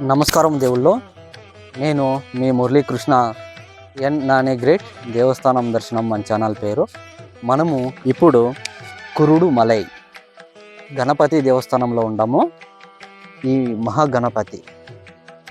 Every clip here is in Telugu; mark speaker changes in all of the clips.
Speaker 1: నమస్కారం దేవుళ్ళు నేను మీ మురళీకృష్ణ ఎన్ నానే గ్రేట్ దేవస్థానం దర్శనం మన ఛానల్ పేరు. మనము ఇప్పుడు కురుడు మలై గణపతి దేవస్థానంలో ఉన్నాము ఈ మహాగణపతి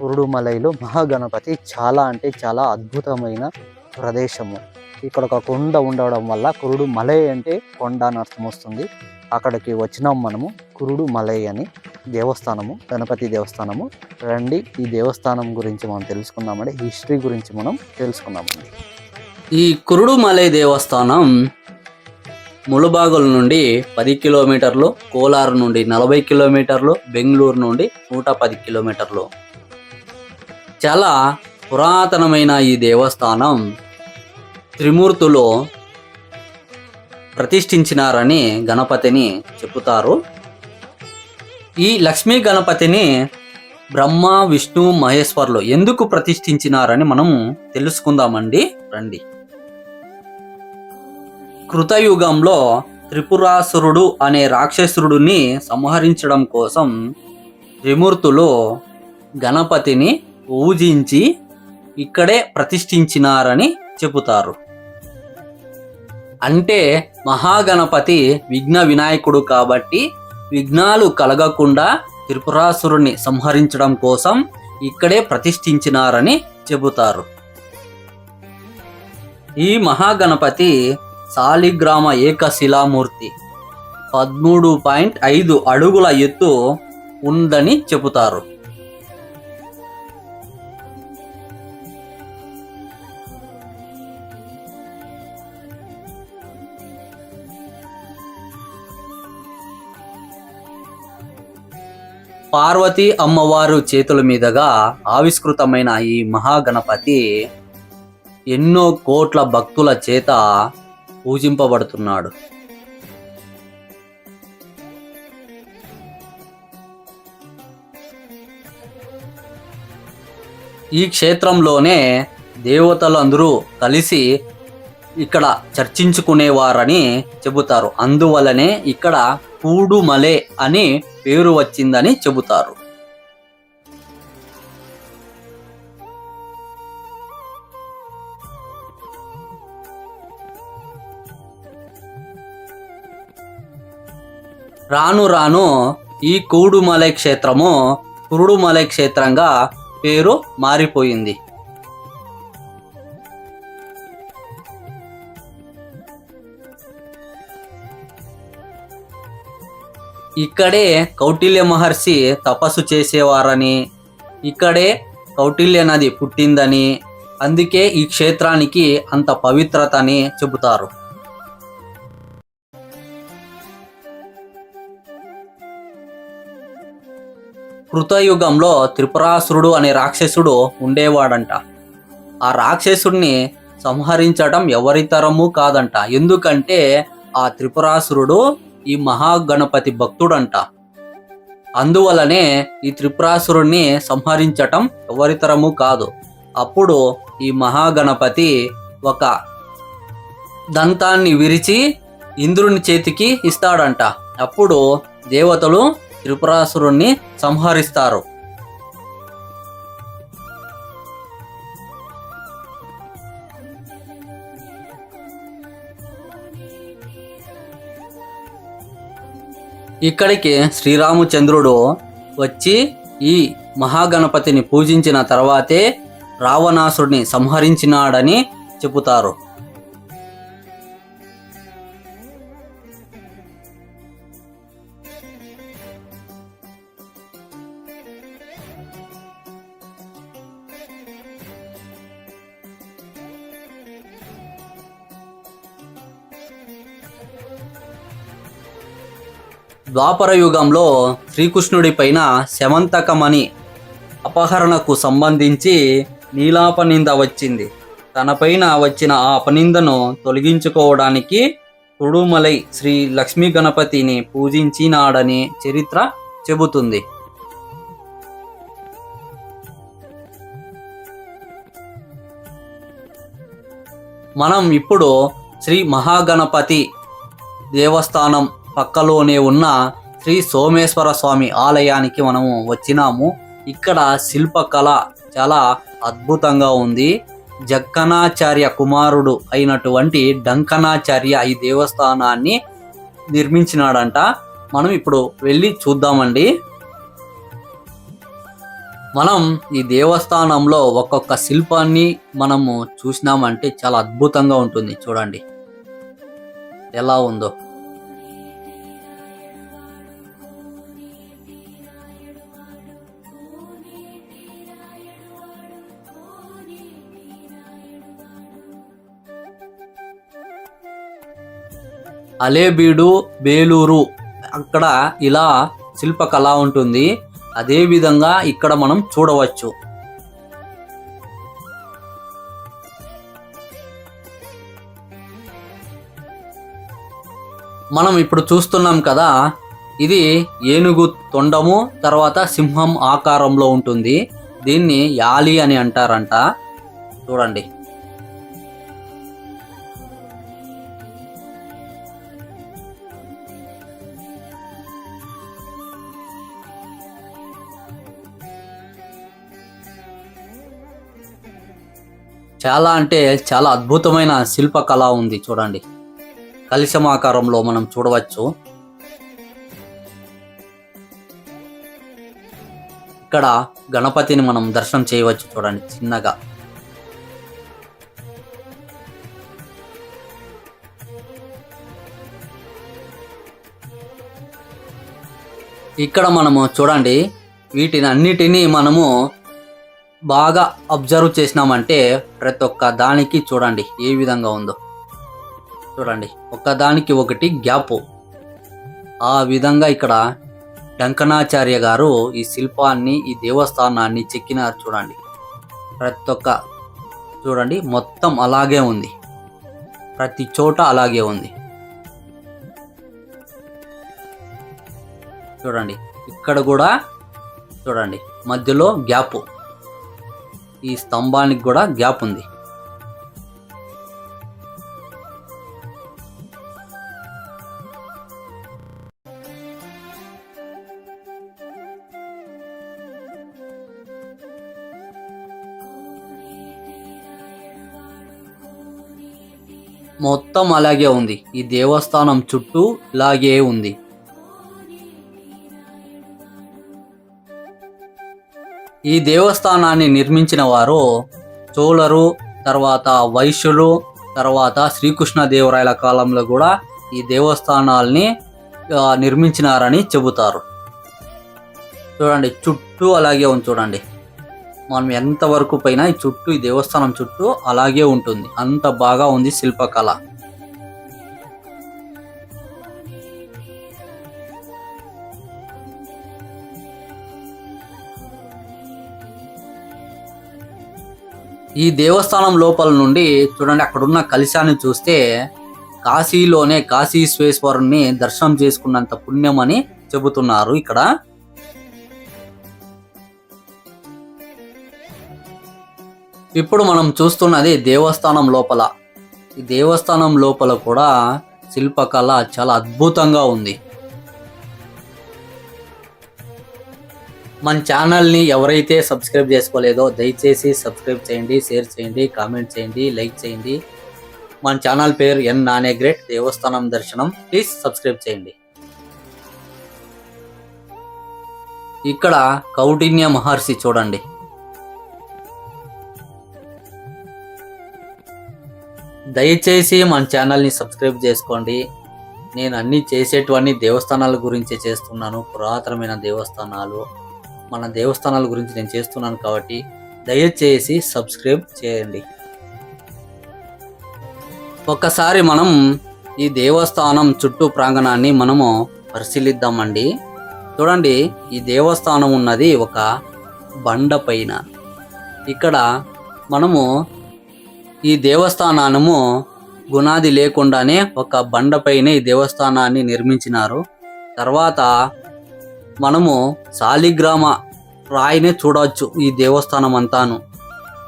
Speaker 1: కురుడు మలైలో మహాగణపతి చాలా అంటే చాలా అద్భుతమైన ప్రదేశము. ఇక్కడ ఒక కొండ ఉండడం వల్ల కురుడు మలై అంటే కొండ అని అర్థం వస్తుంది. అక్కడికి వచ్చినాం మనము కురుడు మలై అని. దేవస్థానము గణపతి దేవస్థానము. రండి ఈ దేవస్థానం గురించి మనం తెలుసుకుందామండి. హిస్టరీ గురించి మనం తెలుసుకుందామండి.
Speaker 2: ఈ కురుడుమలై దేవస్థానం ములుబాగుల నుండి పది కిలోమీటర్లు కోలారు నుండి నలభై కిలోమీటర్లు బెంగళూరు నుండి నూట పది కిలోమీటర్లు. చాలా పురాతనమైన ఈ దేవస్థానం త్రిమూర్తులు ప్రతిష్ఠించినారని గణపతిని చెబుతారు. ఈ లక్ష్మీ గణపతిని బ్రహ్మ విష్ణు మహేశ్వర్లు ఎందుకు ప్రతిష్ఠించినారని మనం తెలుసుకుందామండి. రండి. కృతయుగంలో త్రిపురాసురుడు అనే రాక్షసురుడిని సంహరించడం కోసం త్రిమూర్తులు గణపతిని పూజించి ఇక్కడే ప్రతిష్ఠించినారని చెబుతారు. అంటే మహాగణపతి విఘ్న వినాయకుడు కాబట్టి విఘ్నాలు కలగకుండా త్రిపురాసురుణ్ణి సంహరించడం కోసం ఇక్కడే ప్రతిష్ఠించినారని చెబుతారు. ఈ మహాగణపతి సాలిగ్రామ ఏకశిలామూర్తి పదమూడు పాయింట్ ఐదు అడుగుల ఎత్తు ఉందని చెబుతారు. పార్వతీ అమ్మవారు చేతుల మీదుగా ఆవిష్కృతమైన ఈ మహాగణపతి ఎన్నో కోట్ల భక్తుల చేత పూజింపబడుతున్నాడు. ఈ క్షేత్రంలోనే దేవతలందరూ కలిసి ఇక్కడ చర్చించుకునేవారని చెబుతారు. అందువల్లనే ఇక్కడ కూడుమలే అని పేరు వచ్చిందని చెబుతారు. రాను రాను ఈ కూడుమలై క్షేత్రము కురుడుమలై క్షేత్రంగా పేరు మారిపోయింది. ఇక్కడే కౌటిల్య మహర్షి తపస్సు చేసేవారని ఇక్కడే కౌటిల్య నది పుట్టిందని అందుకే ఈ క్షేత్రానికి అంత పవిత్రత అని చెబుతారు. కృతయుగంలో త్రిపురాసురుడు అనే రాక్షసుడు ఉండేవాడంట. ఆ రాక్షసుడిని సంహరించడం ఎవరితరము కాదంట. ఎందుకంటే ఆ త్రిపురాసురుడు ఈ మహాగణపతి భక్తుడంట. అందువలనే ఈ త్రిపురాసురుణ్ణి సంహరించటం ఎవరితరము కాదు. అప్పుడు ఈ మహాగణపతి ఒక దంతాన్ని విరిచి ఇంద్రుని చేతికి ఇస్తాడంట. అప్పుడు దేవతలు త్రిపురాసురుణ్ణి సంహరిస్తారు. ఇక్కడికి శ్రీరామచంద్రుడు వచ్చి ఈ మహాగణపతిని పూజించిన తర్వాతే రావణాసుడిని సంహరించినాడని చెబుతారు. ద్వాపర యుగంలో శ్రీకృష్ణుడి పైన శమంతకమని అపహరణకు సంబంధించి నీలాపనింద వచ్చింది. తనపైన వచ్చిన ఆ అపనిందను తొలగించుకోవడానికి కుడుమలై శ్రీ లక్ష్మీ గణపతిని పూజించినాడని చరిత్ర చెబుతుంది. మనం ఇప్పుడు శ్రీ మహాగణపతి దేవస్థానం పక్కలోనే ఉన్న శ్రీ సోమేశ్వర స్వామి ఆలయానికి మనము వచ్చినాము. ఇక్కడ శిల్పకళ చాలా అద్భుతంగా ఉంది. జక్కనాచార్య కుమారుడు అయినటువంటి డంకనాచార్య ఈ దేవస్థానాన్ని నిర్మించినాడంట. మనం ఇప్పుడు వెళ్ళి చూద్దామండి. మనం ఈ దేవస్థానంలో ఒక్కొక్క శిల్పాన్ని మనము చూసినామంటే చాలా అద్భుతంగా ఉంటుంది. చూడండి. ఎలా ఉందో. అలేబీడు బేలూరు అక్కడ ఇలా శిల్పకళ ఉంటుంది. అదే విధంగా ఇక్కడ మనం చూడవచ్చు. మనం ఇప్పుడు చూస్తున్నాం కదా ఇది ఏనుగు తొండము తర్వాత సింహం ఆకారంలో ఉంటుంది. దీన్ని యాలి అని అంటారంట. చూడండి. చాలా అంటే చాలా అద్భుతమైన శిల్పకళ ఉంది చూడండి. కలిశం ఆకారంలో మనం చూడవచ్చు. ఇక్కడ గణపతిని మనం దర్శనం చేయవచ్చు చూడండి చిన్నగా. ఇక్కడ మనము చూడండి వీటిని అన్నిటినీ మనము బాగా అబ్జర్వ్ చేసినామంటే ప్రతి ఒక్క దానికి చూడండి ఏ విధంగా ఉందో. చూడండి ఒక్కదానికి ఒకటి గ్యాప్ ఆ విధంగా ఇక్కడ డంకనాచార్య గారు ఈ శిల్పాన్ని ఈ దేవస్థానాన్ని చెక్కినారు చూడండి. ప్రతి ఒక్క చూడండి మొత్తం అలాగే ఉంది. ప్రతి చోట అలాగే ఉంది. చూడండి ఇక్కడ కూడా చూడండి మధ్యలో గ్యాప్ ఈ స్తంభానికి కూడా గ్యాప్ ఉంది. మొత్తం అలాగే ఉంది. ఈ దేవస్థానం చుట్టూ ఇలాగే ఉంది. ఈ దేవస్థానాన్ని నిర్మించిన వారు చోళరు తర్వాత వైశ్యులు తర్వాత శ్రీకృష్ణదేవరాయల కాలంలో కూడా ఈ దేవస్థానాల్ని నిర్మించినారని చెబుతారు. చూడండి చుట్టూ అలాగే ఉంది చూడండి. మనం ఎంతవరకు పైన ఈ చుట్టూ ఈ దేవస్థానం చుట్టూ అలాగే ఉంటుంది. అంత బాగా ఉంది శిల్పకళ. ఈ దేవస్థానం లోపల నుండి చూడండి అక్కడున్న కలశాన్ని చూస్తే కాశీలోనే కాశీశ్వేశ్వరుణ్ణి దర్శనం చేసుకున్నంత పుణ్యం అని చెబుతున్నారు ఇక్కడ. ఇప్పుడు మనం చూస్తున్నది దేవస్థానం లోపల. ఈ దేవస్థానం లోపల కూడా శిల్పకళ చాలా అద్భుతంగా ఉంది. మన ఛానల్ని ఎవరైతే సబ్స్క్రైబ్ చేసుకోలేదో దయచేసి సబ్స్క్రైబ్ చేయండి షేర్ చేయండి కామెంట్ చేయండి లైక్ చేయండి. మన ఛానల్ పేరు ఎన్ నానే గ్రేట్ దేవస్థానం దర్శనం. ప్లీజ్ సబ్స్క్రైబ్ చేయండి. ఇక్కడ కౌటిన్య మహర్షి చూడండి. దయచేసి మన ఛానల్ని సబ్స్క్రైబ్ చేసుకోండి. నేను అన్ని చేసేటువన్నీ దేవస్థానాల గురించి చేస్తున్నాను. పురాతనమైన దేవస్థానాలు. మన దేవస్థానాల గురించి నేను చేస్తున్నాను కాబట్టి దయచేసి సబ్స్క్రైబ్ చేయండి. ఒక్కసారి మనం ఈ దేవస్థానం చుట్టూ ప్రాంగణాన్ని మనము పరిశీలిద్దామండి. చూడండి ఈ దేవస్థానం ఉన్నది ఒక బండ పైన. ఇక్కడ మనము ఈ దేవస్థానము గుణాది లేకుండానే ఒక బండపైనే ఈ దేవస్థానాన్ని నిర్మించినారు. తర్వాత మనము సాలిగ్రామ రాయినే చూడవచ్చు ఈ దేవస్థానం అంతాను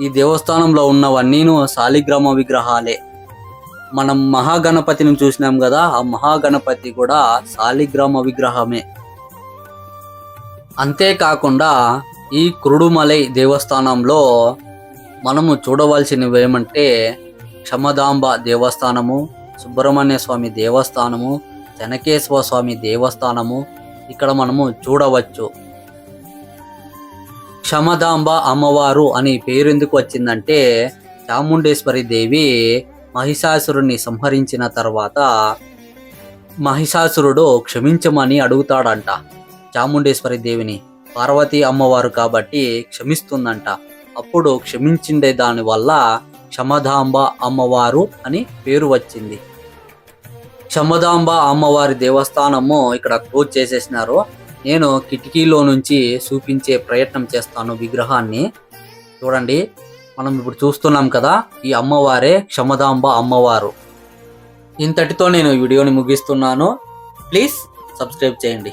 Speaker 2: ఈ దేవస్థానంలో ఉన్నవన్నీను సాలిగ్రామ విగ్రహాలే. మనం మహాగణపతిని చూసినాం కదా ఆ మహాగణపతి కూడా శాలిగ్రామ విగ్రహమే. అంతేకాకుండా ఈ కురుడుమలై దేవస్థానంలో మనము చూడవలసినవి ఏమంటే క్షమదాంబ దేవస్థానము సుబ్రహ్మణ్య స్వామి దేవస్థానము చెనకేశ్వర స్వామి దేవస్థానము ఇక్కడ మనము చూడవచ్చు. క్షమదాంబ అమ్మవారు అని పేరు ఎందుకు వచ్చిందంటే చాముండేశ్వరి దేవి మహిషాసురుని సంహరించిన తర్వాత మహిషాసురుడు క్షమించమని అడుగుతాడంట. చాముండేశ్వరి దేవిని పార్వతీ అమ్మవారు కాబట్టి క్షమిస్తుందంట. అప్పుడు క్షమించిండే దాని వల్ల క్షమదాంబ అమ్మవారు అని పేరు వచ్చింది. శమదాంబ అమ్మవారి దేవస్థానము ఇక్కడ క్లోజ్ చేసేసినారు. నేను కిటికీలో నుంచి చూపించే ప్రయత్నం చేస్తాను విగ్రహాన్ని. చూడండి మనం ఇప్పుడు చూస్తున్నాం కదా ఈ అమ్మవారే క్షమదాంబ అమ్మవారు. ఇంతటితో నేను వీడియోని ముగిస్తున్నాను. ప్లీజ్ సబ్స్క్రైబ్ చేయండి.